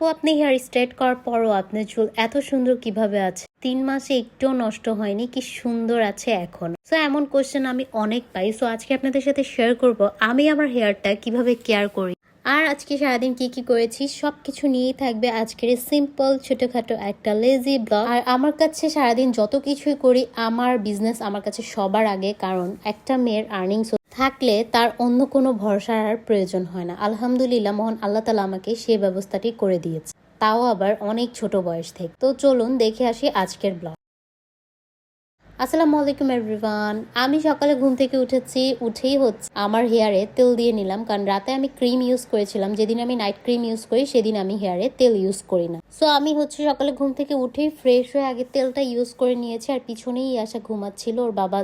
আপু, আপনি hair straight করার পরও আপনার চুল এত সুন্দর কীভাবে আছে? তিন মাসে একটুও নষ্ট হয়নি, কি সুন্দর আছে এখন? সো এমন কোয়েশ্চেন আমি অনেক পাই। সো আজকে আপনাদের সাথে শেয়ার করব, আমি আমার হেয়ারটা কীভাবে কেয়ার করি? আর আজকে সারাদিন কি কি করেছি সব কিছু নিয়েই থাকবে আজকের সিম্পল ছোটখাটো একটা লেজি ব্লগ আর আমার কাছে সারাদিন যত কিছুই করি, আমার বিজনেস আমার কাছে সবার আগে, কারণ একটা মেয়ের আর্নিংস থাকলে তার অন্য কোনো ভরসার আর প্রয়োজন হয় না। আলহামদুলিল্লাহ, মোহন আল্লাহ তালা আমাকে সেই ব্যবস্থাটি করে দিয়েছে। তাও আবার অনেক ছোট বয়স থেকে। তো চলুন দেখে আসি আজকের ব্লগ আসসালামু আলাইকুম এভরিওয়ান আমি সকালে ঘুম থেকে উঠেছি, উঠেই হচ্ছে আমার হেয়ারে তেল দিয়ে নিলাম, কারণ রাতে আমি ক্রিম ইউজ করেছিলাম। যেদিন আমি নাইট ক্রিম ইউজ করি, সেদিন আমি হেয়ারে তেল ইউজ করি না। সো আমি হচ্ছে সকালে ঘুম থেকে উঠেই ফ্রেশ হয়ে আগে তেলটা ইউজ করে নিয়েছি, আর পিছনেই আসা ঘুমাচ্ছিল। ওর বাবা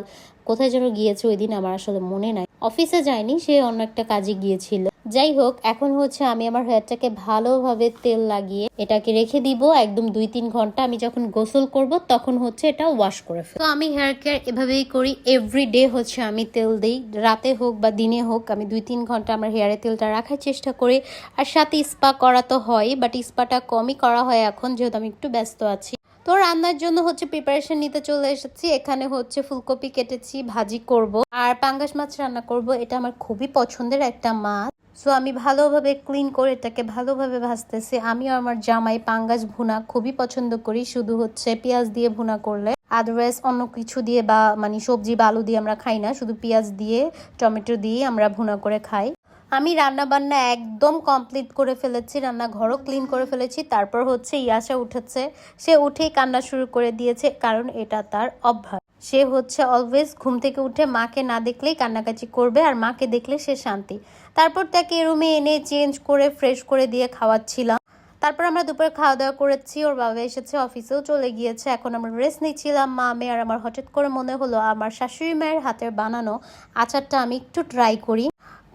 কোথায় যেন গিয়েছে, ওই দিন আমার আসলে মনে নাই। অফিসে যায়নি, সে অন্য একটা কাজে গিয়েছিল। যাই হোক, এখন হচ্ছে আমি আমার হেয়ারটাকে ভালোভাবে তেল লাগিয়ে এটাকে রেখে দিব একদম দুই তিন ঘণ্টা। আমি যখন গোসল করব তখন হচ্ছে এটা ওয়াশ করে তো আমি হেয়ার কেয়ার এভাবেই করি। এভরি ডে হচ্ছে আমি তেল দিই। রাতে হোক বা দিনে হোক আমি দুই তিন ঘণ্টা আমার হেয়ারে তেলটা রাখার চেষ্টা করি। আর সাথে স্পা করা তো হয় বাট স্পাটা কমই করা হয় এখন, যেহেতু আমি একটু ব্যস্ত আছি। তো রান্নার জন্য হচ্ছে প্রিপারেশন নিতে চলে এসেছি। এখানে হচ্ছে ফুলকপি কেটেছি, ভাজি করব। আর পাঙ্গাস মাছ রান্না করব, এটা আমার খুবই পছন্দের একটা মাছ। সো আমি ভালোভাবে ক্লিন করে এটাকে ভালোভাবে ভাজতেছি। আমিও আমার জামাই পাঙ্গাস ভুনা খুবই পছন্দ করি। শুধু হচ্ছে পেঁয়াজ দিয়ে ভুনা করলে আদারওয়াইজ অন্য কিছু দিয়ে বা মানে সবজি বা আলু দিয়ে আমরা খাই না। শুধু পেঁয়াজ দিয়ে, টমেটো দিয়ে আমরা ভুনা করে খাই। আমি রান্না বান্না একদম কমপ্লিট করে ফেলেছি। রান্নাঘরও ক্লিন করে ফেলেছি। তারপর হচ্ছে ইয়াসা উঠেছে। সে উঠেই কান্না শুরু করে দিয়েছে, কারণ এটা তার অভ্যাস। সে হচ্ছে অলওয়েজ ঘুম থেকে উঠে মাকে না দেখলেই কান্নাকাচি করবে আর মাকে দেখলে সে শান্তি। তারপর তাকে রুমে এনে চেঞ্জ করে ফ্রেশ করে দিয়ে খাওয়াচ্ছিলাম। তারপর আমরা দুপুরে খাওয়া দাওয়া করেছি, ওর বাবা এসেছে অফিসেও চলে গিয়েছে। এখন আমরা রেস্ট নিচ্ছিলাম মা মেয়ে আর আমার হঠাৎ করে মনে হলো, আমার শাশুড়ি মায়ের হাতের বানানো আচারটা আমি একটু ট্রাই করি।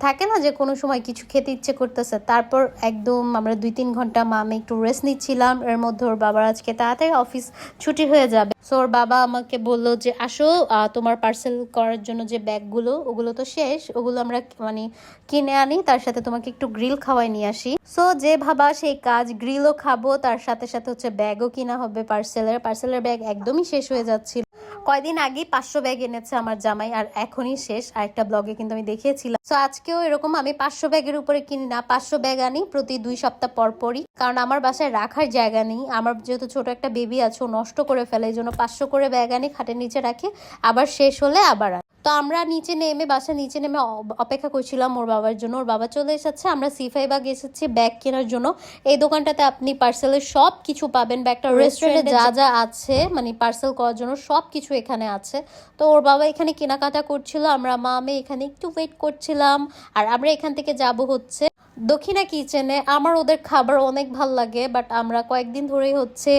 থাকে না যে কোনো সময় কিছু খেতে ইচ্ছে করতেছে? তারপর একদম আমরা দুই তিন ঘণ্টা মা আমি একটু রেস্ট নিচ্ছিলাম। এর মধ্যে ওর বাবার আজকে তাড়াতাড়ি অফিস ছুটি হয়ে যাবে। সো ওর বাবা আমাকে বলল যে, আসো তোমার পার্সেল করার জন্য যে ব্যাগগুলো, ওগুলো তো শেষ। ওগুলো আমরা মানে কিনে আনি, তার সাথে তোমাকে একটু গ্রিল খাওয়াই নিয়ে আসি। সো যে ভাবা সেই কাজ গ্রিলও খাব, তার সাথে সাথে হচ্ছে ব্যাগও কিনা হবে পার্সেলের পার্সেলের ব্যাগ একদমই শেষ হয়ে যাচ্ছিল। কয়দিন আগেই পাঁচশো ব্যাগ এনেছে আমার জামাই আর এখনই শেষ। আর একটা ব্লগে কিন্তু আমি দেখিয়েছিলাম। তো আজকেও এরকম আমি পাঁচশো ব্যাগের উপরে কিনি না পাঁচশো ব্যাগ আনি প্রতি দুই সপ্তাহ পর পরই কারণ আমার বাসায় রাখার জায়গা নেই আমার যেহেতু ছোট একটা বেবি আছে ও নষ্ট করে ফেলে এই জন্য পাঁচশো করে ব্যাগ আনি খাটের নিচে রাখি আবার শেষ হলে আবার। তো আমরা নিচে নেমে বাসা নিচে নেমে অপেক্ষা করছিলাম ওর বাবার জন্য ওর বাবা চলে এসেছে আমরা সিফাই বাগ এসেছি ব্যাগ কেনার জন্য। এই দোকানটাতে আপনি পার্সেলের সব কিছু পাবেন বা একটা রেস্টুরেন্টে যা যা আছে মানে পার্সেল করার জন্য সব কিছু এখানে আছে। তো ওর বাবা এখানে কেনাকাটা করছিল, আমরা মা মেয়ে এখানে একটু ওয়েট করছিলাম। আর আমরা এখান থেকে যাব হচ্ছে দক্ষিণা কিচেনে আমার ওদের খাবার অনেক ভালো লাগে বাট আমরা কয়েকদিন ধরেই হচ্ছে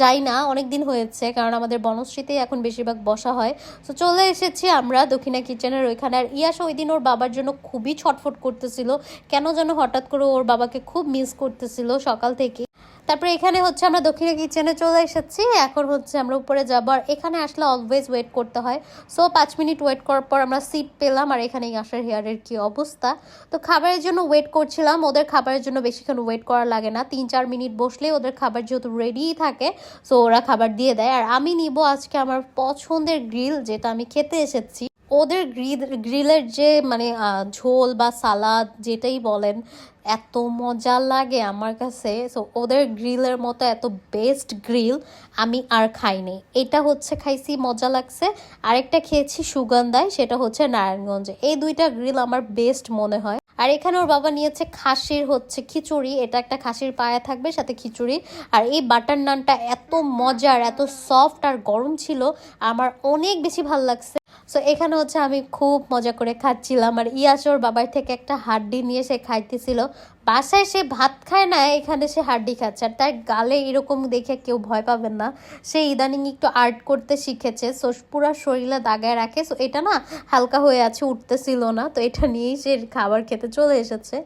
যাই না। অনেক দিন হয়েছে, কারণ আমাদের বনশ্রীতেই এখন বেশিরভাগ বসা হয়। তো চলে এসেছি আমরা দক্ষিণা কিচেনের ওইখানে। আর ইয়াস ওই দিন ওর বাবার জন্য খুবই ছটফট করতেছিল। কেন যেন হঠাৎ করে ওর বাবাকে খুব মিস করতেছিল সকাল থেকে। তারপরে এখানে হচ্ছে আমরা দক্ষিণে কিচেনে চলে এসেছি। এখন হচ্ছে আমরা উপরে যাব আর এখানে আসলে অলওয়েজ ওয়েট করতে হয়। সো পাঁচ মিনিট ওয়েট করার পর আমরা সিট পেলাম আর এখানে আসার হেয়ারের কি অবস্থা। তো খাবারের জন্য ওয়েট করছিলাম, ওদের খাবারের জন্য বেশিক্ষণ ওয়েট করা লাগে না। তিন চার মিনিট বসলে ওদের খাবার যেহেতু রেডিই থাকে সো ওরা খাবার দিয়ে দেয়। আর আমি নিব আজকে আমার পছন্দের গ্রিল যেটা আমি খেতে এসেছি। ওদের গ্রিল, গ্রিলের যে মানে ঝোল বা সালাদ যেটাই বলেন, এত মজা লাগে আমার কাছে। সো ওদের গ্রিলের মতো এত বেস্ট গ্রিল আমি আর খাইনি। এটা হচ্ছে খাইছি, মজা লাগছে। আরেকটা খেয়েছি সুগন্ধায়, সেটা হচ্ছে নারায়ণগঞ্জে। এই দুইটা গ্রিল আমার বেস্ট মনে হয়। আর এখানে ওর বাবা নিয়েছে খাসির হচ্ছে খিচুড়ি। এটা একটা খাসির পায়া থাকবে, সাথে খিচুড়ি। আর এই বাটার নানটা এত মজার, এত সফট আর গরম ছিল। আমার অনেক বেশি ভালো লাগছে। সো এখানে হচ্ছে আমি খুব মজা করে খাচ্ছিলাম। আর ইয়াস ওর বাবার থেকে একটা হাড্ডি নিয়ে সে খাইতেছিল। বাসায় সে ভাত খায় না, এখানে সে হাড্ডি খাচ্ছে। আর তার গালে এরকম দেখে কেউ ভয় পাবেন না। সে ইদানিং একটু আর্ট করতে শিখেছে। সো পুরো শরীরে দাগায় রাখে। সো এটা না হালকা হয়ে আছে, উঠতেছিল না। তো এটা নিয়েই সে খাবার খেতে চলে এসেছে।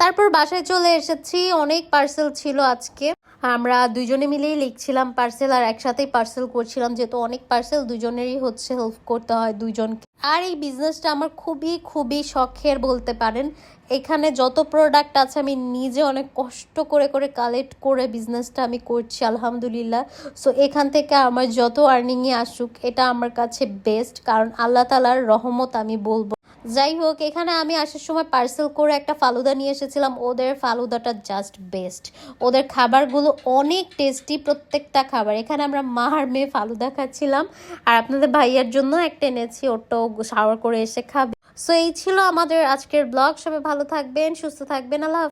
তারপর বাসায় চলে এসেছি। অনেক পার্সেল ছিল আজকে। আমরা দুজনে মিলেই লিখছিলাম পার্সেল আর একসাথেই পার্সেল করছিলাম, যেহেতু অনেক পার্সেল দুজনেরই হচ্ছে হেল্প করতে হয় দুজনকে আর এই বিজনেসটা আমার খুবই খুবই শখের বলতে পারেন। এখানে যত প্রোডাক্ট আছে, আমি নিজে অনেক কষ্ট করে করে কালেক্ট করে বিজনেসটা আমি করছি, আলহামদুলিল্লাহ। সো এখান থেকে আমার যত আর্নিংয়ে আসুক, এটা আমার কাছে বেস্ট কারণ আল্লাহ তালার রহমত আমি বলব। যাই হোক, এখানে আমি আসার সময় পার্সেল করে একটা ফালুদা নিয়ে এসেছিলাম। ওদের ফালুদাটা জাস্ট বেস্ট ওদের খাবারগুলো অনেক টেস্টি প্রত্যেকটা খাবার। এখানে আমরা মাহার মেয়ে ফালুদা খাচ্ছিলাম। আর আপনাদের ভাইয়ার জন্য একটা এনেছি ওটাও শাওয়ার করে এসে খাবে। সো এই ছিল আমাদের আজকের ব্লগ সবাই ভালো থাকবেন, সুস্থ থাকবেন। আল্লাহ।